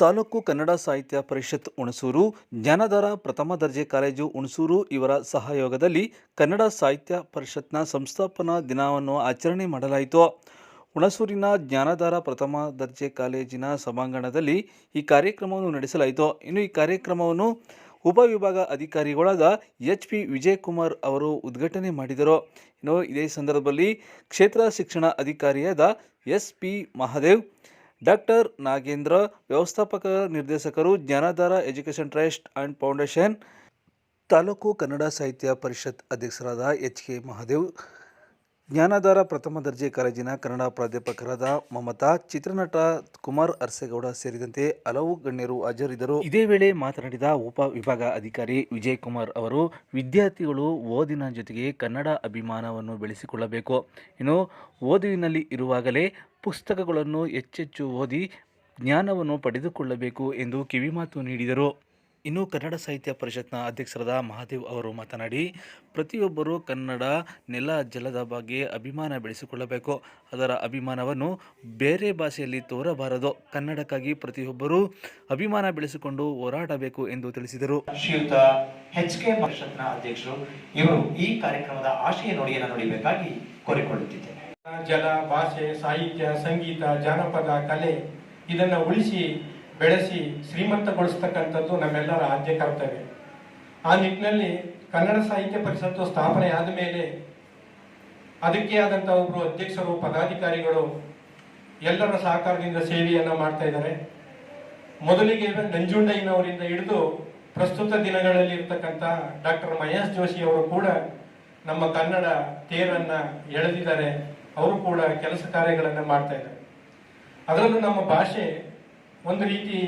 ತಾಲೂಕು ಕನ್ನಡ ಸಾಹಿತ್ಯ ಪರಿಷತ್ ಹುಣಸೂರು, ಜ್ಞಾನಧಾರ ಪ್ರಥಮ ದರ್ಜೆ ಕಾಲೇಜು ಹುಣಸೂರು ಇವರ ಸಹಯೋಗದಲ್ಲಿ ಕನ್ನಡ ಸಾಹಿತ್ಯ ಪರಿಷತ್ನ ಸಂಸ್ಥಾಪನಾ ದಿನವನ್ನು ಆಚರಣೆ ಮಾಡಲಾಯಿತು. ಹುಣಸೂರಿನ ಜ್ಞಾನಧಾರ ಪ್ರಥಮ ದರ್ಜೆ ಕಾಲೇಜಿನ ಸಭಾಂಗಣದಲ್ಲಿ ಈ ಕಾರ್ಯಕ್ರಮವನ್ನು ನಡೆಸಲಾಯಿತು. ಇನ್ನು ಈ ಕಾರ್ಯಕ್ರಮವನ್ನು ಉಪವಿಭಾಗ ಅಧಿಕಾರಿಗಳಾದ ಎಚ್ ಪಿ ವಿಜಯಕುಮಾರ್ ಅವರು ಉದ್ಘಾಟನೆ ಮಾಡಿದರು. ಇನ್ನು ಇದೇ ಸಂದರ್ಭದಲ್ಲಿ ಕ್ಷೇತ್ರ ಶಿಕ್ಷಣ ಅಧಿಕಾರಿಯಾದ S P Mahadev doctor Nagendra, ವ್ಯವಸ್ಥಾಪಕ ನಿರ್ದೇಶಕರು Jnanadhara education trust and foundation, taluk Kannada Sahitya Parishat ಅಧ್ಯಕ್ಷರಾದ ಎಚ್ ಕೆ ಮಹಾದೇವ್, ಜ್ಞಾನಧಾರ ಪ್ರಥಮ ದರ್ಜೆ ಕಾಲೇಜಿನ ಕನ್ನಡ ಪ್ರಾಧ್ಯಾಪಕರಾದ ಮಮತಾ, ಚಿತ್ರನಟ ಕುಮಾರ್ ಅರ್ಸೇಗೌಡ ಸೇರಿದಂತೆ ಹಲವು ಗಣ್ಯರು ಹಾಜರಿದ್ದರು. ಇದೇ ವೇಳೆ ಮಾತನಾಡಿದ ಉಪ ವಿಭಾಗ ಅಧಿಕಾರಿ ವಿಜಯ್ ಕುಮಾರ್ ಅವರು, ವಿದ್ಯಾರ್ಥಿಗಳು ಓದಿನ ಜೊತೆಗೆ ಕನ್ನಡ ಅಭಿಮಾನವನ್ನು ಬೆಳೆಸಿಕೊಳ್ಳಬೇಕು. ಇನ್ನು ಓದುವಿನಲ್ಲಿ ಇರುವಾಗಲೇ ಪುಸ್ತಕಗಳನ್ನು ಹೆಚ್ಚೆಚ್ಚು ಓದಿ ಜ್ಞಾನವನ್ನು ಪಡೆದುಕೊಳ್ಳಬೇಕು ಎಂದು ಕಿವಿಮಾತು ನೀಡಿದರು. ಇನ್ನು ಕನ್ನಡ ಸಾಹಿತ್ಯ ಪರಿಷತ್ನ ಅಧ್ಯಕ್ಷರಾದ ಮಹಾದೇವ್ ಅವರು ಮಾತನಾಡಿ, ಪ್ರತಿಯೊಬ್ಬರೂ ಕನ್ನಡ ನೆಲ ಜಲದ ಬಗ್ಗೆ ಅಭಿಮಾನ ಬೆಳೆಸಿಕೊಳ್ಳಬೇಕು. ಅದರ ಅಭಿಮಾನವನ್ನು ಬೇರೆ ಭಾಷೆಯಲ್ಲಿ ತೋರಬಾರದು. ಕನ್ನಡಕ್ಕಾಗಿ ಪ್ರತಿಯೊಬ್ಬರೂ ಅಭಿಮಾನ ಬೆಳೆಸಿಕೊಂಡು ಹೋರಾಡಬೇಕು ಎಂದು ತಿಳಿಸಿದರು. ಶ್ರೀಯುತ ಎಚ್ ಕೆ ಪರಿಷತ್ನ ಅಧ್ಯಕ್ಷರು ಇವರು ಈ ಕಾರ್ಯಕ್ರಮದ ಆಶಯ ನುಡಿಯನ್ನು ನುಡಿಬೇಕಾಗಿ ಕೋರಿಕೊಳ್ಳುತ್ತಿದ್ದೇನೆ. ಜಲ ಭಾಷೆ, ಸಾಹಿತ್ಯ, ಸಂಗೀತ, ಜಾನಪದ, ಕಲೆ ಇದನ್ನ ಉಳಿಸಿ, ಬೆಳೆಸಿ, ಶ್ರೀಮಂತಗೊಳಿಸ್ತಕ್ಕಂಥದ್ದು ನಮ್ಮೆಲ್ಲರ ಆದ್ಯ ಕರ್ತವ್ಯ. ಆ ನಿಟ್ಟಿನಲ್ಲಿ ಕನ್ನಡ ಸಾಹಿತ್ಯ ಪರಿಷತ್ತು ಸ್ಥಾಪನೆ ಆದ ಮೇಲೆ ಅದಕ್ಕೆ ಆದಂತಹ ಒಬ್ರು ಅಧ್ಯಕ್ಷರು, ಪದಾಧಿಕಾರಿಗಳು ಎಲ್ಲರ ಸಹಕಾರದಿಂದ ಸೇವೆಯನ್ನ ಮಾಡ್ತಾ ಇದ್ದಾರೆ. ಮೊದಲಿಗೆ ನಂಜುಂಡಯ್ಯನವರಿಂದ ಹಿಡಿದು ಪ್ರಸ್ತುತ ದಿನಗಳಲ್ಲಿ ಇರ್ತಕ್ಕಂಥ ಡಾಕ್ಟರ್ ಮಹೇಶ್ ಜೋಶಿ ಅವರು ಕೂಡ ನಮ್ಮ ಕನ್ನಡ ತೇರನ್ನ ಎಳೆದಿದ್ದಾರೆ. ಅವರು ಕೂಡ ಕೆಲಸ ಕಾರ್ಯಗಳನ್ನು ಮಾಡ್ತಾ ಇದ್ದಾರೆ. ಅದರಲ್ಲೂ ನಮ್ಮ ಭಾಷೆ ಒಂದು ರೀತಿ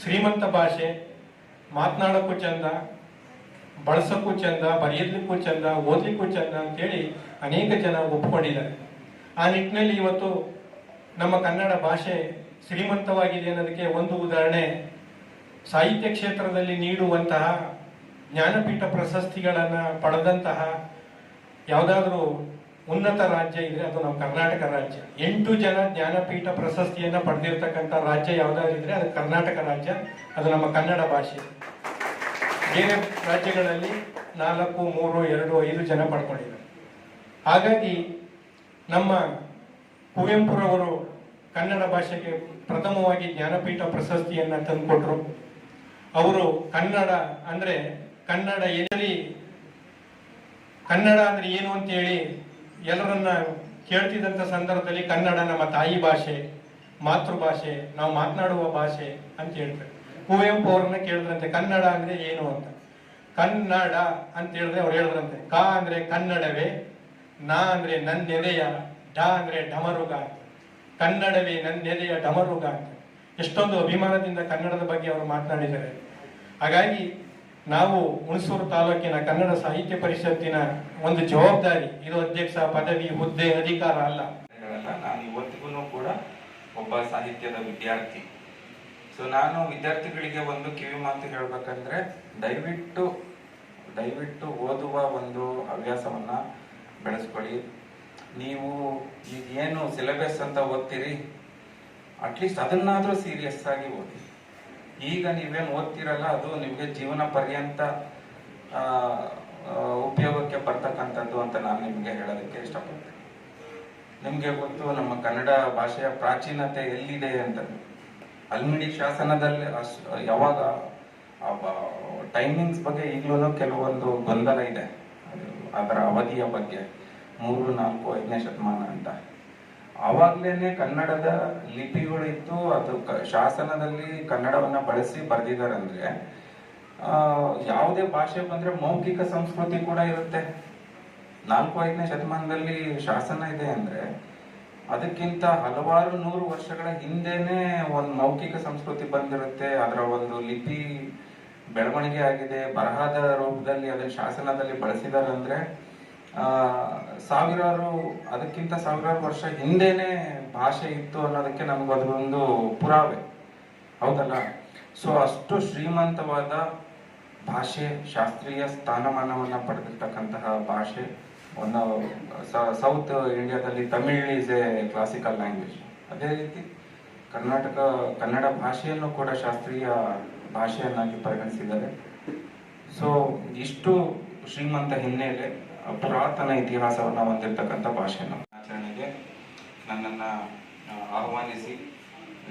ಶ್ರೀಮಂತ ಭಾಷೆ, ಮಾತನಾಡೋಕ್ಕೂ ಚಂದ, ಬಳಸೋಕ್ಕೂ ಚಂದ, ಬರೆಯೋದಕ್ಕೂ ಚಂದ, ಓದಲಿಕ್ಕೂ ಚಂದ ಅಂತೇಳಿ ಅನೇಕ ಜನ ಒಪ್ಪಿಕೊಂಡಿದ್ದಾರೆ ಆ ನಿಟ್ಟಿನಲ್ಲಿ ಇವತ್ತು ನಮ್ಮ ಕನ್ನಡ ಭಾಷೆ ಶ್ರೀಮಂತವಾಗಿದೆ ಅನ್ನೋದಕ್ಕೆ ಒಂದು ಉದಾಹರಣೆ, ಸಾಹಿತ್ಯ ಕ್ಷೇತ್ರದಲ್ಲಿ ನೀಡುವಂತಹ ಜ್ಞಾನಪೀಠ ಪ್ರಶಸ್ತಿಗಳನ್ನು ಪಡೆದಂತಹ ಯಾವುದಾದ್ರೂ ಉನ್ನತ ರಾಜ್ಯ ಇದ್ರೆ ಅದು ನಮ್ಮ ಕರ್ನಾಟಕ ರಾಜ್ಯ. ಎಂಟು ಜನ ಜ್ಞಾನಪೀಠ ಪ್ರಶಸ್ತಿಯನ್ನ ಪಡೆದಿರ್ತಕ್ಕಂಥ ರಾಜ್ಯ ಯಾವ್ದಾದ್ರು ಇದ್ರೆ ಅದು ಕರ್ನಾಟಕ ರಾಜ್ಯ, ಅದು ನಮ್ಮ ಕನ್ನಡ ಭಾಷೆ. ಬೇರೆ ರಾಜ್ಯಗಳಲ್ಲಿ ನಾಲ್ಕು, ಮೂರು, ಎರಡು, ಐದು ಜನ ಪಡ್ಕೊಂಡಿದ್ದಾರೆ. ಹಾಗಾಗಿ ನಮ್ಮ ಕುವೆಂಪುರವರು ಕನ್ನಡ ಭಾಷೆಗೆ ಪ್ರಥಮವಾಗಿ ಜ್ಞಾನಪೀಠ ಪ್ರಶಸ್ತಿಯನ್ನ ತಂದುಕೊಟ್ರು. ಅವರು ಕನ್ನಡ ಅಂದ್ರೆ ಕನ್ನಡ ಎಲ್ಲಿ, ಕನ್ನಡ ಅಂದ್ರೆ ಏನು ಅಂತ ಹೇಳಿ ಎಲ್ಲರನ್ನ ಕೇಳ್ತಿದ್ದಂಥ ಸಂದರ್ಭದಲ್ಲಿ ಕನ್ನಡ ನಮ್ಮ ತಾಯಿ ಭಾಷೆ, ಮಾತೃಭಾಷೆ, ನಾವು ಮಾತನಾಡುವ ಭಾಷೆ ಅಂತ ಹೇಳ್ತಾರೆ. ಕುವೆಂಪು ಅವ್ರನ್ನ ಕೇಳಿದ್ರಂತೆ, ಕನ್ನಡ ಅಂದ್ರೆ ಏನು ಅಂತ. ಕನ್ನಡ ಅಂತ ಹೇಳಿದ್ರೆ ಅವ್ರು ಹೇಳಿದ್ರಂತೆ, ಕ ಅಂದ್ರೆ ಕನ್ನಡವೇ, ನಾ ಅಂದ್ರೆ ನನ್ನೆದೆಯ, ಡ ಅಂದ್ರೆ ಡಮರುಗ ಅಂತ. ಕನ್ನಡವೇ ನನ್ನೆದೆಯ ಡಮರುಗ ಅಂತ. ಎಷ್ಟೊಂದು ಅಭಿಮಾನದಿಂದ ಕನ್ನಡದ ಬಗ್ಗೆ ಅವರು ಮಾತನಾಡಿದ್ದಾರೆ. ಹಾಗಾಗಿ ನಾವು ಹುಣಸೂರು ತಾಲೂಕಿನ ಕನ್ನಡ ಸಾಹಿತ್ಯ ಪರಿಷತ್ತಿನ ಒಂದು ಜವಾಬ್ದಾರಿ. ಇದು ಅಧ್ಯಕ್ಷ ಪದವಿ, ಹುದ್ದೆ, ಅಧಿಕಾರ ಅಲ್ಲ. ನಾನು ಇವತ್ತಿಗೂ ಕೂಡ ಒಬ್ಬ ಸಾಹಿತ್ಯದ ವಿದ್ಯಾರ್ಥಿ. ಸೊ ನಾನು ವಿದ್ಯಾರ್ಥಿಗಳಿಗೆ ಒಂದು ಕಿವಿ ಮಾತು ಹೇಳ್ಬೇಕಂದ್ರೆ, ದಯವಿಟ್ಟು ದಯವಿಟ್ಟು ಓದುವ ಒಂದು ಹವ್ಯಾಸವನ್ನ ಬೆಳೆಸ್ಕೊಳ್ಳಿ. ನೀವು ಈಗ ಏನು ಸಿಲೆಬಸ್ ಅಂತ ಓದ್ತೀರಿ? ಅಟ್ಲೀಸ್ಟ್ ಅದನ್ನಾದರೂ ಸೀರಿಯಸ್ ಆಗಿ ಓದಿ. ಈಗ ನೀವೇನು ಓದ್ತಿರಲ್ಲ, ಅದು ನಿಮಗೆ ಜೀವನ ಪರ್ಯಂತ ಉಪಯೋಗಕ್ಕೆ ಬರ್ತಕ್ಕಂಥದ್ದು ಅಂತ ನಾನು ನಿಮಗೆ ಹೇಳೋದಕ್ಕೆ ಇಷ್ಟಪಡ್ತೇನೆ. ನಿಮಗೆ ಗೊತ್ತು, ನಮ್ಮ ಕನ್ನಡ ಭಾಷೆಯ ಪ್ರಾಚೀನತೆ ಎಲ್ಲಿದೆ ಅಂತ ಅಲ್ಮಿಡಿ ಶಾಸನದಲ್ಲಿ ಯಾವಾಗ ಟೈಮಿಂಗ್ಸ್ ಬಗ್ಗೆ ಈಗಲೂ ಕೆಲವೊಂದು ಗೊಂದಲ ಇದೆ. ಅದು ಅದರ ಅವಧಿಯ ಬಗ್ಗೆ ಮೂರು ನಾಲ್ಕು ಐದನೇ ಶತಮಾನ ಅಂತ. ಆವಾಗ್ಲೇನೆ ಕನ್ನಡದ ಲಿಪಿಗಳಿತ್ತು ಅದು ಶಾಸನದಲ್ಲಿ ಕನ್ನಡವನ್ನ ಬಳಸಿ ಆ, ಯಾವುದೇ ಭಾಷೆ ಬಂದ್ರೆ ಮೌಖಿಕ ಸಂಸ್ಕೃತಿ ಕೂಡ ಇರುತ್ತೆ. ನಾಲ್ಕು ಐದನೇ ಶತಮಾನದಲ್ಲಿ ಶಾಸನ ಇದೆ ಅಂದ್ರೆ ಅದಕ್ಕಿಂತ ಹಲವಾರು ನೂರು ವರ್ಷಗಳ ಹಿಂದೆನೆ ಒಂದು ಮೌಖಿಕ ಸಂಸ್ಕೃತಿ ಬಂದಿರುತ್ತೆ. ಅದರ ಒಂದು ಲಿಪಿ ಬೆಳವಣಿಗೆ ಆಗಿದೆ. ಬರಹದ ರೂಪದಲ್ಲಿ ಅದನ್ನ ಶಾಸನದಲ್ಲಿ ಬಳಸಿದ್ದಾರೆ ಅಂದ್ರೆ ಸಾವಿರಾರು, ಅದಕ್ಕಿಂತ ಸಾವಿರಾರು ವರ್ಷ ಹಿಂದೆನೆ ಭಾಷೆ ಇತ್ತು ಅನ್ನೋದಕ್ಕೆ ನಮ್ಗೆ ಅದೊಂದು ಪುರಾವೆ. ಹೌದಲ್ಲ? ಸೊ ಅಷ್ಟು ಶ್ರೀಮಂತವಾದ ಭಾಷೆ, ಶಾಸ್ತ್ರೀಯ ಸ್ಥಾನಮಾನವನ್ನು ಪಡೆದಿರ್ತಕ್ಕಂತಹ ಭಾಷೆ. ಒಂದು ಸೌತ್ ಇಂಡಿಯಾದಲ್ಲಿ Tamil is a classical language ಅದೇ ರೀತಿ ಕರ್ನಾಟಕ, ಕನ್ನಡ ಭಾಷೆಯನ್ನು ಕೂಡ ಶಾಸ್ತ್ರೀಯ ಭಾಷೆಯನ್ನಾಗಿ ಪರಿಗಣಿಸಿದ್ದಾರೆ. ಸೊ ಇಷ್ಟು ಶ್ರೀಮಂತ ಹಿನ್ನೆಲೆ. ಪುರಾತನ ಇತಿಹಾಸವನ್ನು ಹೊಂದಿರತಕ್ಕಂಥ ಭಾಷೆ ನಮ್ಮ ಆಚರಣೆಗೆ ನನ್ನನ್ನು ಆಹ್ವಾನಿಸಿ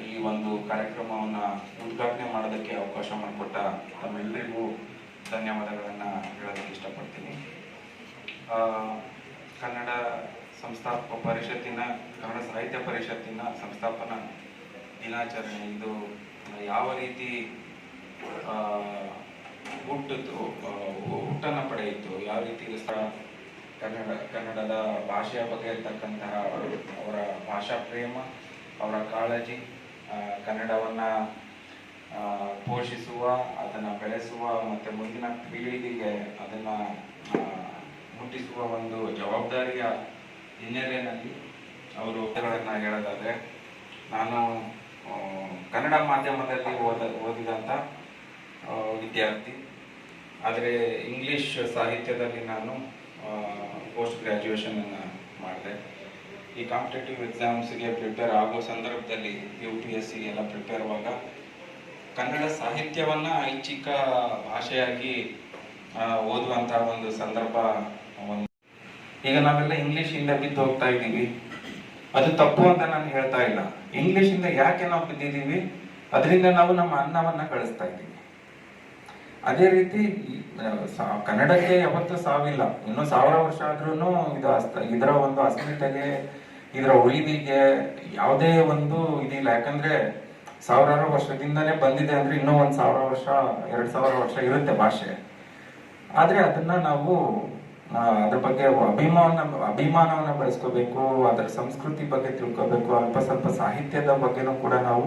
ಈ ಒಂದು ಕಾರ್ಯಕ್ರಮವನ್ನು ಉದ್ಘಾಟನೆ ಮಾಡೋದಕ್ಕೆ ಅವಕಾಶ ಮಾಡಿಕೊಟ್ಟ ತಮ್ಮೆಲ್ಲರಿಗೂ ಧನ್ಯವಾದಗಳನ್ನು ಹೇಳೋದಕ್ಕೆ ಇಷ್ಟಪಡ್ತೀನಿ. ಕನ್ನಡ ಸಂಸ್ಥಾಪ ಪರಿಷತ್ತಿನ, ಕನ್ನಡ ಸಾಹಿತ್ಯ ಪರಿಷತ್ತಿನ ಸಂಸ್ಥಾಪನಾ ದಿನಾಚರಣೆ, ಇದು ಯಾವ ರೀತಿ ಹುಟ್ಟಿತು ಹುಟ್ಟನ್ನು ಪಡೆಯಿತು. ಯಾವ ರೀತಿ ಕನ್ನಡ, ಕನ್ನಡದ ಭಾಷೆಯ ಬಗ್ಗೆ ಇರ್ತಕ್ಕಂತಹ ಅವರ ಭಾಷಾ ಪ್ರೇಮ, ಅವರ ಕಾಳಜಿ ಕನ್ನಡವನ್ನು ಪೋಷಿಸುವ, ಅದನ್ನ ಬೆಳೆಸುವ ಮತ್ತೆ ಮುಂದಿನ ಪೀಳಿಗೆಗೆ ಅದನ್ನ ಮುಟ್ಟಿಸುವ ಒಂದು ಜವಾಬ್ದಾರಿಯ ಹಿನ್ನೆಲೆಯಲ್ಲಿ ಅವರು ಉತ್ತರಗಳನ್ನು ಹೇಳೋದಾದ್ರೆ, ನಾನು ಕನ್ನಡ ಮಾಧ್ಯಮದಲ್ಲಿ ಓದ ಓದಿದಂಥ ವಿದ್ಯಾರ್ಥಿ. ಆದರೆ ಇಂಗ್ಲೀಷ್ ಸಾಹಿತ್ಯದಲ್ಲಿ ನಾನು ಪೋಸ್ಟ್ ಗ್ರ್ಯಾಜುಯೇಷನ್ ಮಾಡಿದೆ. ಈ ಕಾಂಪಿಟೇಟಿವ್ ಎಕ್ಸಾಮ್ಸ್ಗೆ ಪ್ರಿಪೇರ್ ಆಗೋ ಸಂದರ್ಭದಲ್ಲಿ ಯು ಪಿ ಎಸ್ ಸಿ ಎಲ್ಲ ಪ್ರಿಪೇರ್ ಆಗುವಾಗ ಕನ್ನಡ ಸಾಹಿತ್ಯವನ್ನು ಐಚ್ಛಿಕ ಭಾಷೆಯಾಗಿ ಓದುವಂಥ ಒಂದು ಸಂದರ್ಭ ಒಂದು. ಈಗ ನಾವೆಲ್ಲ ಇಂಗ್ಲೀಷಿಂದ ಬಿದ್ದು ಹೋಗ್ತಾ ಇದ್ದೀವಿ. ಅದು ತಪ್ಪು ಅಂತ ನಾನು ಹೇಳ್ತಾ ಇಲ್ಲ. ಇಂಗ್ಲೀಷಿಂದ ಯಾಕೆ ನಾವು ಬಿದ್ದಿದ್ದೀವಿ? ಅದರಿಂದ ನಾವು ನಮ್ಮ ಅನ್ನವನ್ನು ಕಳಿಸ್ತಾ ಇದ್ದೀವಿ. ಅದೇ ರೀತಿ ಕನ್ನಡಕ್ಕೆ ಯಾವತ್ತೂ ಸಾವಿಲ್ಲ. ಇನ್ನೂ ಸಾವಿರ ವರ್ಷ ಆದ್ರೂ ಇದು ಅಸ್ತ- ಇದರ ಒಂದು ಅಸ್ಮಿತೆಗೆ, ಇದರ ಉಳಿವಿಗೆ ಯಾವುದೇ ಒಂದು ಇದಿಲ್ಲ. ಯಾಕಂದ್ರೆ ಸಾವಿರಾರು ವರ್ಷದಿಂದಲೇ ಬಂದಿದೆ ಅಂದ್ರೆ ಇನ್ನೂ ಒಂದ್ ಸಾವಿರ ವರ್ಷ, ಎರಡ್ ಸಾವಿರ ವರ್ಷ ಇರುತ್ತೆ ಭಾಷೆ. ಆದ್ರೆ ಅದನ್ನ ನಾವು ಅದ್ರ ಬಗ್ಗೆ ಅಭಿಮಾನ, ಅಭಿಮಾನವನ್ನ ಬೆಳೆಸ್ಕೋಬೇಕು, ಅದರ ಸಂಸ್ಕೃತಿ ಬಗ್ಗೆ ತಿಳ್ಕೋಬೇಕು ಅಲ್ಪ ಸ್ವಲ್ಪ ಸಾಹಿತ್ಯದ ಬಗ್ಗೆನೂ ಕೂಡ ನಾವು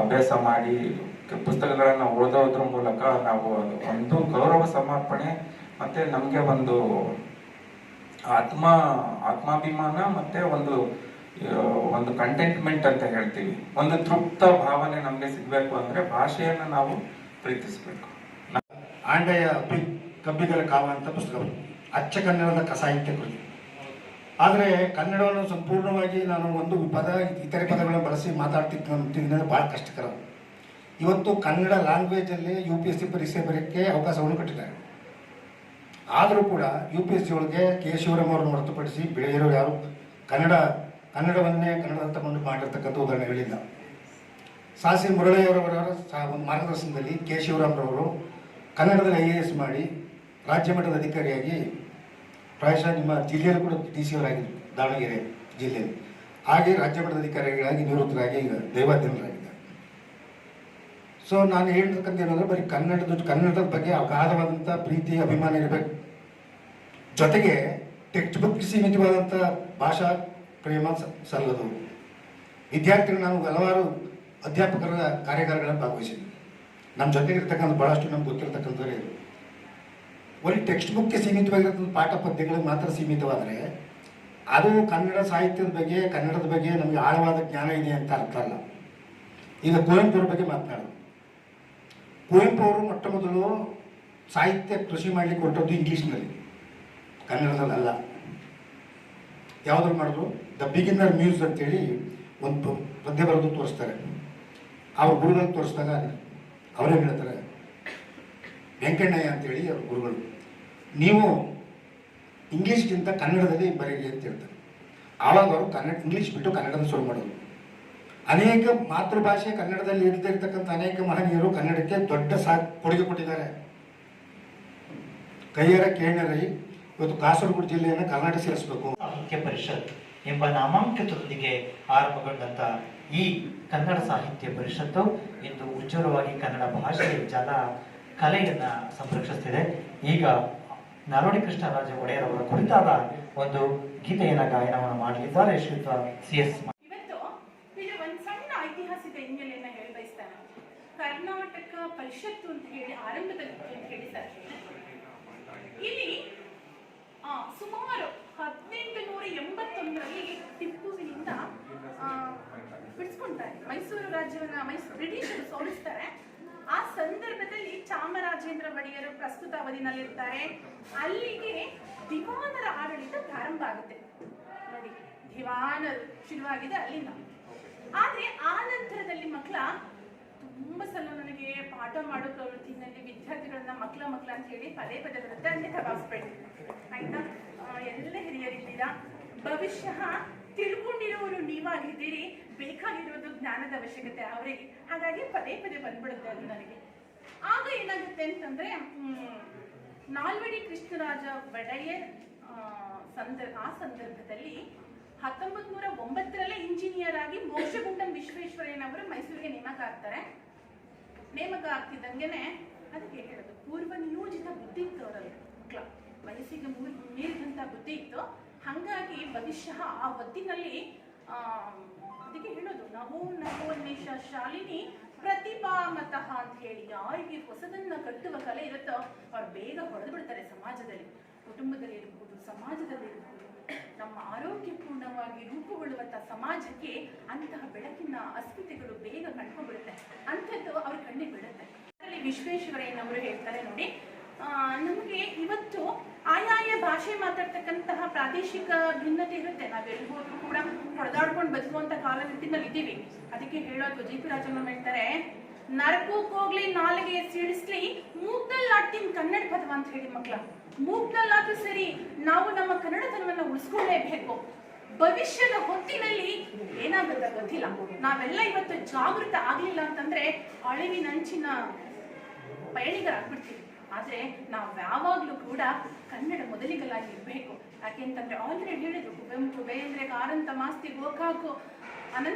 ಅಭ್ಯಾಸ ಮಾಡಿ ಪುಸ್ತಕಗಳನ್ನ ಓದೋದ್ರ ಮೂಲಕ ನಾವು ಒಂದು ಗೌರವ ಸಮರ್ಪಣೆ, ಮತ್ತೆ ನಮಗೆ ಒಂದು ಆತ್ಮ, ಆತ್ಮಾಭಿಮಾನ, ಮತ್ತೆ ಒಂದು ಒಂದು ಕಂಟೆಂಟ್ಮೆಂಟ್ ಅಂತ ಹೇಳ್ತೀವಿ. ಒಂದು ತೃಪ್ತ ಭಾವನೆ ನಮಗೆ ಸಿಗ್ಬೇಕು ಅಂದ್ರೆ ಭಾಷೆಯನ್ನ ನಾವು ಪ್ರೀತಿಸ್ಬೇಕು. ಆಂಡೆಯ ಕಬ್ಬಿಗರ ಕಾವ ಅಂತ ಪುಸ್ತಕ. ಅಚ್ಚ ಕನ್ನಡದ ಕಸಾಹಿತ್ಯ ಸಾಹಿತ್ಯ ಕೃತಿ. ಆದರೆ ಕನ್ನಡವನ್ನು ಸಂಪೂರ್ಣವಾಗಿ ನಾನು ಒಂದು ಪದ, ಇತರೆ ಪದಗಳನ್ನು ಬಳಸಿ ಮಾತಾಡ್ತಿದ್ದ ಭಾಳ ಕಷ್ಟಕರ ಇವತ್ತು ಕನ್ನಡ ಲ್ಯಾಂಗ್ವೇಜಲ್ಲಿ ಯು ಪಿ ಎಸ್ ಸಿ ಪರೀಕ್ಷೆ ಬರೋಕ್ಕೆ ಅವಕಾಶವನ್ನು ಕೊಟ್ಟಿದ್ದಾರೆ. ಆದರೂ ಕೂಡ ಯು ಪಿ ಎಸ್ ಸಿ ಒಳಗೆ ಕೆ ಶಿವರಾಮ್ ಅವರನ್ನು ಹೊರತುಪಡಿಸಿ ಬೆಳೆಯಿರೋ ಯಾರು ಕನ್ನಡ, ಕನ್ನಡವನ್ನೇ ಕನ್ನಡ ತಗೊಂಡು ಮಾಡಿರ್ತಕ್ಕಂಥ ಉದಾಹರಣೆಗಳಿಲ್ಲ. ಸಾಸಿ ಮುರಳಿಯವರವರ ಸಹ ಒಂದು ಮಾರ್ಗದರ್ಶನದಲ್ಲಿ ಕೆ ಶಿವರಾಮ್ರವರು ಕನ್ನಡದಲ್ಲಿ ಐ ಎ ಎಸ್ ಮಾಡಿ ರಾಜ್ಯ ಮಟ್ಟದ ಅಧಿಕಾರಿಯಾಗಿ ಪ್ರಾಯಶಃ ನಿಮ್ಮ ಜಿಲ್ಲೆಯಲ್ಲಿ ಕೂಡ ಡಿ ಸಿ ಅವರಾಗಿದ್ದರು, ದಾವಣಗೆರೆ ಜಿಲ್ಲೆಯಲ್ಲಿ. ಹಾಗೆ ರಾಜ್ಯ ಮಟ್ಟದ ಅಧಿಕಾರಿಗಳಾಗಿ ನಿವೃತ್ತರಾಗಿ ಈಗ ಸೊ ನಾನು ಹೇಳ್ತಕ್ಕಂಥ ಏನಂದ್ರೆ ಬರೀ ಕನ್ನಡದ ಕನ್ನಡದ ಬಗ್ಗೆ ಅಗಾಧವಾದಂಥ ಪ್ರೀತಿ, ಅಭಿಮಾನ ಇರಬೇಕು. ಜೊತೆಗೆ ಟೆಕ್ಸ್ಟ್ ಬುಕ್ ಸೀಮಿತವಾದಂಥ ಭಾಷಾ ಪ್ರೇಮ ಸಲ್ಲದು. ವಿದ್ಯಾರ್ಥಿಗಳು ನಾನು ಹಲವಾರು ಅಧ್ಯಾಪಕರ ಕಾರ್ಯಾಗಾರಗಳಲ್ಲಿ ಭಾಗವಹಿಸಿದ್ವಿ ನಮ್ಮ ಜೊತೆಗೆ ಇರ್ತಕ್ಕಂಥ ಭಾಳಷ್ಟು ನಮ್ಗೆ ಗೊತ್ತಿರ್ತಕ್ಕಂಥವ್ರು ಬರೀ ಟೆಕ್ಸ್ಟ್ ಬುಕ್ಗೆ ಸೀಮಿತವಾಗಿರ್ತಕ್ಕಂಥ ಪಾಠ ಪದ್ಯಗಳಿಗೆ ಮಾತ್ರ ಸೀಮಿತವಾದರೆ, ಅದು ಕನ್ನಡ ಸಾಹಿತ್ಯದ ಬಗ್ಗೆ, ಕನ್ನಡದ ಬಗ್ಗೆ ನಮಗೆ ಆಳವಾದ ಜ್ಞಾನ ಇದೆ ಅಂತ ಅರ್ಥ ಅಲ್ಲ. ಈಗ ಕುವೆಂಪುರ ಬಗ್ಗೆ ಮಾತನಾಡೋದು ಕುವೆಂಪು ಅವರು ಮೊಟ್ಟ ಮೊದಲು ಸಾಹಿತ್ಯ ಕೃಷಿ ಮಾಡಲಿಕ್ಕೆ ಹೊರಟದ್ದು ಇಂಗ್ಲೀಷ್ನಲ್ಲಿ ಕನ್ನಡದಲ್ಲ ಯಾವುದ್ರಲ್ಲಿ ಮಾಡಿದ್ರು ದ ಬಿಗಿನರ್ ಮ್ಯೂಸ್ ಅಂತೇಳಿ ಒಂದು ಪದ್ಯ ಬರೆದು ತೋರಿಸ್ತಾರೆ. ಅವ್ರ ಗುರುಗಳು ತೋರಿಸಿದಾಗ ಅವರೇ ಹೇಳ್ತಾರೆ, ವೆಂಕಣ್ಣಯ್ಯ ಅಂತೇಳಿ ಅವ್ರ ಗುರುಗಳು, ನೀವು ಇಂಗ್ಲೀಷ್ಗಿಂತ ಕನ್ನಡದಲ್ಲಿ ಬರೀರಿ ಅಂತ ಹೇಳ್ತಾರೆ. ಆವಾಗ ಅವರು ಕನ್ನಡ, ಇಂಗ್ಲೀಷ್ ಬಿಟ್ಟು ಕನ್ನಡದ ಶುರು ಮಾಡೋದು. ಅನೇಕ ಮಾತೃಭಾಷೆ ಕನ್ನಡದಲ್ಲಿ ಇರದಿರ್ತಕ್ಕಂಥ ಅನೇಕ ಮಹನೀಯರು ಕನ್ನಡಕ್ಕೆ ದೊಡ್ಡ ಸಾ ಕೊಡುಗೆ ಕೊಟ್ಟಿದ್ದಾರೆ ಕೈಯರ ಕೇಣರೈ ಇವತ್ತು ಕಾಸರಗೋಡು ಜಿಲ್ಲೆಯನ್ನು ಕರ್ನಾಟಕ ಸೇರಿಸಬೇಕು. ಸಾಹಿತ್ಯ ಪರಿಷತ್ ಎಂಬ ನಾಮಾಂಕಿತದೊಂದಿಗೆ ಆರಂಭಗೊಂಡಂತ ಈ ಕನ್ನಡ ಸಾಹಿತ್ಯ ಪರಿಷತ್ತು ಇಂದು ಉಜ್ವಲವಾಗಿ ಕನ್ನಡ ಭಾಷೆಯ ಜಲ ಕಲೆಯನ್ನ ಸಂರಕ್ಷಿಸ್ತಿದೆ. ಈಗ ನಾರೋಡಿ ಕೃಷ್ಣರಾಜ ಒಡೆಯರ್ ಅವರ ಕುರಿತಾದ ಒಂದು ಗೀತೆಯನ್ನ ಗಾಯನವನ್ನು ಮಾಡಲಿದ್ದಾರೆ ಶ್ರೀಯುತ ಸಿ ಎಸ್ ಇವತ್ತು ಇದು ಒಂದು ಸಣ್ಣ ಐತಿಹಾಸಿಕ ಹಿನ್ನೆಲೆಯನ್ನ ಹೇಳಿ ಬಯಸ್ತಾನೆ ಕರ್ನಾಟಕ ಪರಿಷತ್ತು ಅಂತ ಹೇಳಿ ಆರಂಭದಲ್ಲಿ ಅಂತ ಹೇಳಿದ್ದಾರೆ ಇಲ್ಲಿ ಸುಮಾರು ಹದಿನೆಂಟು ನೂರ ಎಂಬತ್ತೊಂದರಲ್ಲಿ ಟಿಪ್ಪುವಿನಿಂದ ಬಿಡಿಸ್ಕೊಂತಾರೆ ಮೈಸೂರು ರಾಜ್ಯವನ್ನ ಮೈಸೂರು ಬ್ರಿಟಿಷರು ಸೋಲಿಸ್ತಾರೆ. ಆ ಸಂದರ್ಭದಲ್ಲಿ ಚಾಮರಾಜೇಂದ್ರ ಒಡೆಯರು ಪ್ರಸ್ತುತ ಅವಧಿನಲ್ಲಿರ್ತಾರೆ. ಅಲ್ಲಿಗೆ ದಿವಾನರ ಆಡಳಿತ ಪ್ರಾರಂಭ ಆಗುತ್ತೆ. ನೋಡಿ ದಿವಾನರು ಶುರುವಾಗಿದೆ ಅಲ್ಲಿಂದ. ಆದ್ರೆ ಆ ನಂತರದಲ್ಲಿ ಮಕ್ಕಳ ತುಂಬಾ ಸಲ ನನಗೆ ಪಾಠ ಮಾಡೋ ಪ್ರವೃತ್ತಿನಲ್ಲಿ ವಿದ್ಯಾರ್ಥಿಗಳನ್ನ ಮಕ್ಕಳ ಮಕ್ಕಳ ಅಂತ ಹೇಳಿ ಪದೇ ಪದೇ ಬರುತ್ತೆ ಅಲ್ಲಿ ಭಾವಿಸ್ಬೇಡಿ ಆಯ್ತಾ? ಎಲ್ಲ ಹಿರಿಯರಿದ್ದೀರಾ? ಭವಿಷ್ಯ ತಿಳ್ಕೊಂಡಿರೋರು ನೀವಾಗಿದ್ದೀರಿ. ಬೇಕಾಗಿರೋದು ಜ್ಞಾನದ ಅವಶ್ಯಕತೆ ಅವರಿಗೆ ಹಾಗಾಗಿ ಪದೇ ಪದೇ ಬಂದ್ಬಿಡುತ್ತೆ ಅದು ನನಗೆ. ಆಗ ಏನಾಗುತ್ತೆ ಅಂತಂದ್ರೆ ನಾಲ್ವಡಿ ಕೃಷ್ಣರಾಜ ಒಡೆಯರ್ ಸಂದರ್ಭ ಆ ಸಂದರ್ಭದಲ್ಲಿ ಹತ್ತೊಂಬತ್ ನೂರ ಒಂಬತ್ತರಲ್ಲೇ ಇಂಜಿನಿಯರ್ ಆಗಿ ಮೋಕ್ಷಗುಂಡಂ ವಿಶ್ವೇಶ್ವರಯ್ಯನವರು ಮೈಸೂರಿಗೆ ನೇಮಕ ಆಗ್ತಾರೆ ನೇಮಕ ಆಗ್ತಿದ್ದಂಗೆನೆ ಅದಕ್ಕೆ ಹೇಳೋದು, ಪೂರ್ವ ನಿಯೋಜಿತ ಬುದ್ಧಿ ಇತ್ತು ಅವರಲ್ಲಿ, ಮಕ್ಕಳ, ವಯಸ್ಸಿಗೆ ಮೀರಿದಂತ ಬುದ್ಧಿ ಇತ್ತು. ಹಂಗಾಗಿ ಬಹುಶಃ ಆ ಹೊತ್ತಿನಲ್ಲಿ ಅದಕ್ಕೆ ಹೇಳೋದು ನವೋ ನವೋನ್ಮೇಷ ಶಾಲಿನಿ ಪ್ರತಿಭಾಮತಃ ಅಂತ ಹೇಳಿ ಯಾರಿಗೆ ಹೊಸದನ್ನ ಕಟ್ಟುವ ಕಲೆ ಇರುತ್ತೋ ಅವ್ರು ಬೇಗ ಹೊಡೆದು ಬಿಡ್ತಾರೆ ಸಮಾಜದಲ್ಲಿ. ಕುಟುಂಬದಲ್ಲಿ ಇರಬಹುದು ಸಮಾಜದಲ್ಲಿ ಇರ್ಬೋದು. ನಮ್ಮ ಆರೋಗ್ಯಪೂರ್ಣವಾಗಿ ರೂಪುಗೊಳ್ಳುವಂಥ ಸಮಾಜಕ್ಕೆ ಅಂತಹ ಬೆಳಕಿನ ಅಸ್ಮಿತೆಗಳು ಬೇಗ ಕಂಡುಕೊಂಡ್ಬಿಡುತ್ತೆ ಅಂಥದ್ದು ಅವ್ರ ಕಣ್ಣಿಗೆ ಬಿಡುತ್ತೆ ಅದರಲ್ಲಿ ವಿಶ್ವೇಶ್ವರಯ್ಯನವರು ಹೇಳ್ತಾರೆ ನೋಡಿ. ನಮಗೆ ಇವತ್ತು ಆಯಾಯ ಭಾಷೆ ಮಾತಾಡ್ತಕ್ಕಂತಹ ಪ್ರಾದೇಶಿಕ ಭಿನ್ನತೆ ಇರುತ್ತೆ. ನಾವೆಲ್ಲಿ ಹೋದ್ರು ಕೂಡ ಹೊಡೆದಾಡ್ಕೊಂಡು ಬದುಕುವಂತ ಕಾಲಘಟ್ಟದಲ್ಲಿ ಇದ್ದೀವಿ. ಅದಕ್ಕೆ ಹೇಳೋದು ಜಿ ಪಿ ರಾಜಮ್ಮ ಹೇಳ್ತಾರೆ, ನರಕಕ್ಕೆ ಹೋಗ್ಲಿ, ನಾಲಿಗೆ ಸಿಡಿಸ್ಲಿ ಮೂಗ್ನಲ್ಲಾಡ್ತೀನಿ ಕನ್ನಡ ಪದವ ಅಂತ ಹೇಳಿ ಮಕ್ಕಳ ಮೂಗ್ನಲ್ಲಾದ್ರೂ ಸರಿ ನಾವು ನಮ್ಮ ಕನ್ನಡತನವನ್ನ ಉಳಿಸ್ಕೊಳ್ಳೇಬೇಕು. ಭವಿಷ್ಯದ ಹೊತ್ತಿನಲ್ಲಿ ಏನಾಗುತ್ತೆ ಗೊತ್ತಿಲ್ಲ. ನಾವೆಲ್ಲ ಇವತ್ತು ಜಾಗೃತ ಆಗ್ಲಿಲ್ಲ ಅಂತಂದ್ರೆ ಅಳಿವಿನಂಚಿನ ಪಯಣಿಗರಾಗ್ಬಿಡ್ತೀವಿ ಆದ್ರೆ ನಾವು ಯಾವಾಗ್ಲೂ ಕೂಡ ಕನ್ನಡ ಮೊದಲಿಗಲಾಗಿ ಇರ್ಬೇಕು. ಯಾಕೆಂತಂದ್ರೆ ಆಲ್ರೆಡಿ ಹೇಳಿದ್ರು, ಕುವೆಂಪು ಬೇಂದ್ರೆ ಕಾರಂತ ಮಾಸ್ತಿ, ಗೋಕಾಕು, ಅನಂತ